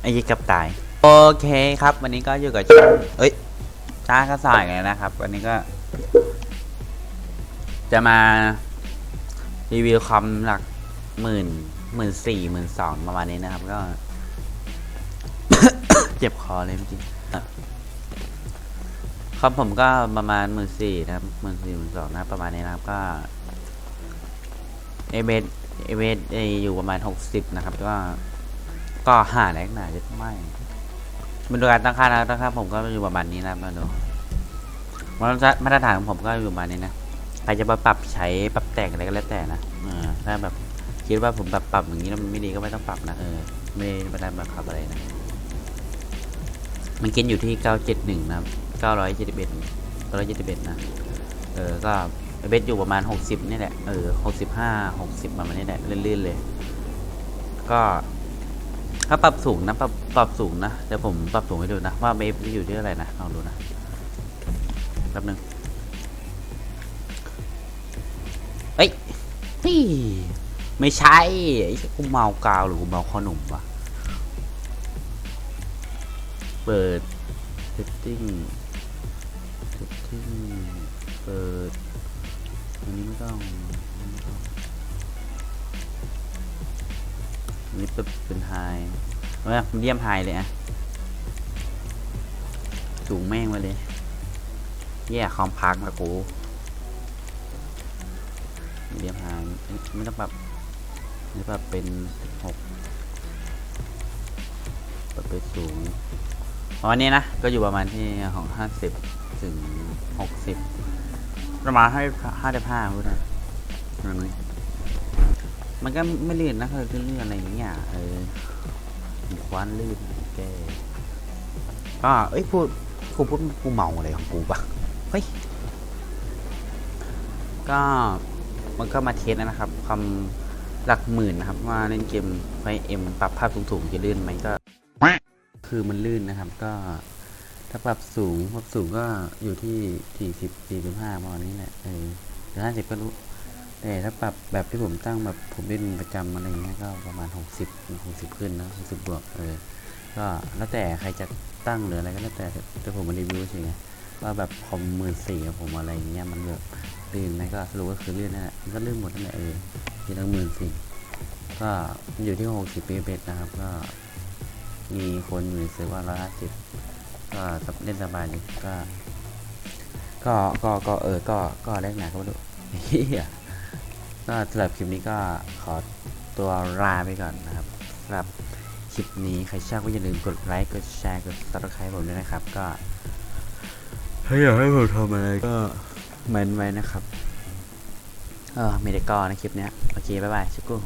ไอ้ยี่กับตาย โอเคครับ วันนี้ก็อยู่กับช่างเอ้ยช้าก็สายไงนะครับ วันนี้ก็ จะมารีวิวคอมหลักหมื่นหมื่นสี่หมื่นสองประมาณนี้นะครับ ก็ เจ็บคอเลยจริงๆคอมผมก็ประมาณหมื่นสี่นะครับหมื่นสี่หมื่นสองนะประมาณนี้นะครับก็เอเบเอเบอยู่ประมาณหกสิบนะครับ ก็ ก็หาแรงหนาจะไม่มาดูการตั้งค่านะตั้งค่าผมก็อยู่ประมาณนี้นะมาดูมาตรฐานของผมก็อยู่ประมาณนี้นะใครจะมาปรับใช้ปรับแต่งอะไรก็แล้วแต่นะอถ้าแบบคิดว่าผมแบบปรับอย่างนี้แล้วมันไม่ดีก็ไม่ต้องปรับนะเออไม่ไม่ได้บังคับอะไรนะมันกินอยู่ที่ 971 นะครับ 971 971 นะ เออ ก็เบสอยู่ประมาณ 60 นี่แหละ เออ 65 60 ประมาณนี้แหละ ลื่นๆเลย ก็ ถ้าปรับสูงนะปรับปรับสูงนะเดี๋ยวผมปรับสูงให้ดูนะว่าเบสอยู่ที่อะไรนะลองดูนะแป๊บนึงเฮ้ยนี่ไม่ใช่ไอ้กูเมากาวหรือกูเมาขนมวะเปิด setting setting เปิดอันนี้ไม่ต้อง นนี้ไม่ต้องอันนี้เป็นเป็นไฮเอาละเยี่ยมไฮเลยอะสูงแม่งมาเลย แย่คอมพังละกูเรียมไฮไม่ต้องปรับไม่ปรับเป็นหกปรับไปสูงประมาณนี้นะ ก็อยู่ประมาณที่ของห้าสิบถึงหกสิบประมาณห้าห้าสิบห้าพูดนะประมาณนี้ มันก็ไม่ลื่นนะคือลื่นอะไรอย่างเงี้ยเออควันลื่นแกก็เอ้ยพูดกูพูดกูเมาอะไรของกูปะเฮ้ยก็มันก็มาเทสนะครับความหลักหมื่นนะครับ ว่าเล่นเกมไฟเอ็มปรับภาพสูงๆจะลื่นไหมก็ คือมันลื่นนะครับ ก็ถ้าปรับสูงปรับสูงก็อยู่ที่สี่สิบสี่สิบห้าประมาณนี้แหละเออหรือห้าสิบก็รู้ แต่ถ้าปรับแบบที่ผมตั้งแบบผมเล่นประจำอะไรอย่างเงี้ยก็ประมาณหกสิบหกสิบขึ้นนะหกสิบบวกเออก็แล้วแต่ใครจะตั้งหรืออะไรก็แล้วแต่แต่ผมมารีวิวเฉยๆว่าแบบคอมหมื่นสี่ผมอะไรอย่างเงี้ยมันแบบลื่นไหมก็สรุปก็คือลื่นนั่นแหละมันก็ลื่นหมดนั่นแหละเออทีละหมื่นสี่ก็อยู่ที่หกสิบเปนะครับก็มีคนอยู่ซิร์ฟว่าร้อยห้าสิบก็เล่นสบายดีก็ ก็ก็ก็เออก็ก็แรกหนาก็ไม่รู้เฮีย ก็สำหรับคลิปนี้ก็ขอตัวลาไปก่อนนะครับสำหรับคลิปนี้ใครชอบก็อย่าลืมกดไลค์กดแชร์กดติดตามผมด้วยนะครับ ก็ถ้าอยากให้ผมทำอะไรก็เมนไว้นะครับ เออมีแต่กอนะคลิปเนี้ยโอเค บ๊ายบายชิคกู